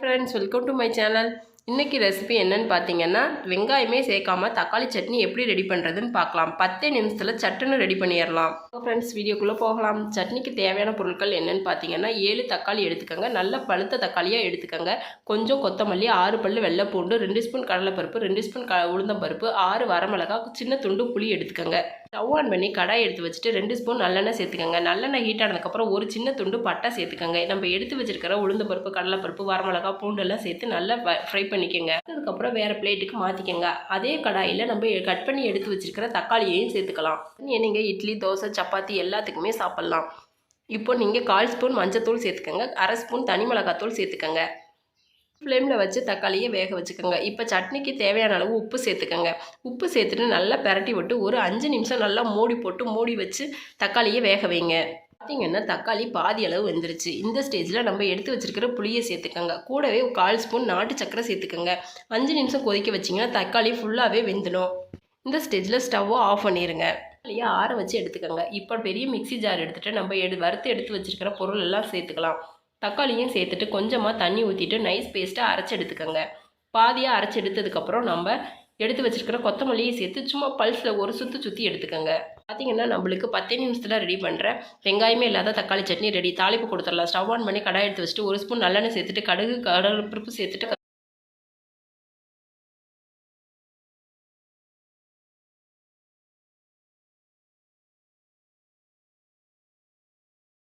Friends welcome to my channel இன்றைக்கி recipe என்னன்னு பார்த்தீங்கன்னா வெங்காயமே சேர்க்காம தக்காளி சட்னி எப்படி ரெடி பண்ணுறதுன்னு பார்க்கலாம் பத்தே நிமிஷத்தில் சட்டுன்னு ரெடி பண்ணிடலாம். ஃப்ரெண்ட்ஸ் வீடியோக்குள்ளே போகலாம். சட்னிக்கு தேவையான பொருட்கள் என்னென்னு பார்த்தீங்கன்னா ஏழு தக்காளி எடுத்துக்கோங்க. நல்ல பழுத்த தக்காளியாக எடுத்துக்கோங்க. கொஞ்சம் கொத்தமல்லி ஆறு பல்லு வெள்ளை பூண்டு ரெண்டு ஸ்பூன் கடலைப்பருப்பு ரெண்டு ஸ்பூன் க உளுந்தம்பருப்பு ஆறு வரமிளகா சின்ன துண்டு புளி எடுத்துக்கோங்க. ஸ்டவ் ஆன் பண்ணி கடாய் எடுத்து வச்சுட்டு ரெண்டு ஸ்பூன் நல்லெண்ணெய் சேர்த்துக்கோங்க. நல்லெண்ணெய் ஹீட் ஆனதுக்கப்புறம் ஒரு சின்ன துண்டு பட்டை சேர்த்துக்கோங்க. நம்ம எடுத்து வச்சிருக்கிற உளுந்த பருப்பு கடலைப்பருப்பு வரமிளகா பூண்டெல்லாம் சேர்த்து நல்லா ஃப்ரை பண்ணிக்கோங்க. அதுக்கப்புறம் வேறு பிளேட்டுக்கு மாற்றிக்கோங்க அதே கடாயில் நம்ம கட் பண்ணி எடுத்து வச்சிருக்கிற தக்காளியையும் சேர்த்துக்கலாம். நீங்கள் இட்லி தோசை சப்பாத்தி எல்லாத்துக்குமே சாப்பிட்லாம். இப்போ நீங்கள் கால் ஸ்பூன் மஞ்சத்தூள் சேர்த்துக்கோங்க. அரை ஸ்பூன் தனி மிளகாத்தூள் சேர்த்துக்கோங்க. ஃப்ளேமில் வச்சு தக்காளியை வேக வச்சுக்கோங்க. இப்போ சட்னிக்கு தேவையான அளவு உப்பு சேர்த்துக்கோங்க. உப்பு சேர்த்துட்டு நல்லா பெரட்டி விட்டு ஒரு அஞ்சு நிமிஷம் நல்லா மூடி போட்டு மூடி வச்சு தக்காளியை வேக வைங்க. பார்த்தீங்கன்னா தக்காளி பாதி அளவு வெந்துருச்சு. இந்த ஸ்டேஜில் நம்ம எடுத்து வச்சிருக்கிற புளியை சேர்த்துக்கோங்க. கூடவே கால் ஸ்பூன் நாட்டு சக்கரை சேர்த்துக்கோங்க. அஞ்சு நிமிஷம் கொதிக்க வச்சிங்கன்னா தக்காளி ஃபுல்லாகவே வெந்துடும். இந்த ஸ்டேஜில் ஸ்டவ்வை ஆஃப் பண்ணிடுங்க தக்காளியை ஆற வச்சு எடுத்துக்கோங்க. இப்போ பெரிய மிக்ஸி ஜார் எடுத்துகிட்டு நம்ம எடு வறுத்து எடுத்து வச்சிருக்கிற பொருள் எல்லாம் சேர்த்துக்கலாம். தக்காளியும் சேர்த்துட்டு கொஞ்சமாக தண்ணி ஊற்றிட்டு நைஸ் பேஸ்ட்டாக அரைச்சி எடுத்துக்கோங்க. பாதியாக அரைச்சி எடுத்ததுக்கப்புறம் நம்ம எடுத்து வச்சுருக்கிற கொத்தமல்லியை சேர்த்து சும்மா பல்ஸில் ஒரு சுற்றி சுற்றி எடுத்துக்கோங்க. பார்த்தீங்கன்னா நம்மளுக்கு பத்தே நிமிஷத்தில் ரெடி பண்ணுற வெங்காயமே இல்லாத தக்காளி சட்னி ரெடி தாளிப்பு கொடுத்துடலாம். ஸ்டவ் ஆன் பண்ணி கடாய் எடுத்து வச்சுட்டு ஒரு ஸ்பூன் நல்லெண்ணெய் சேர்த்துட்டு கடுகு கடற்பருப்பு சேர்த்துட்டு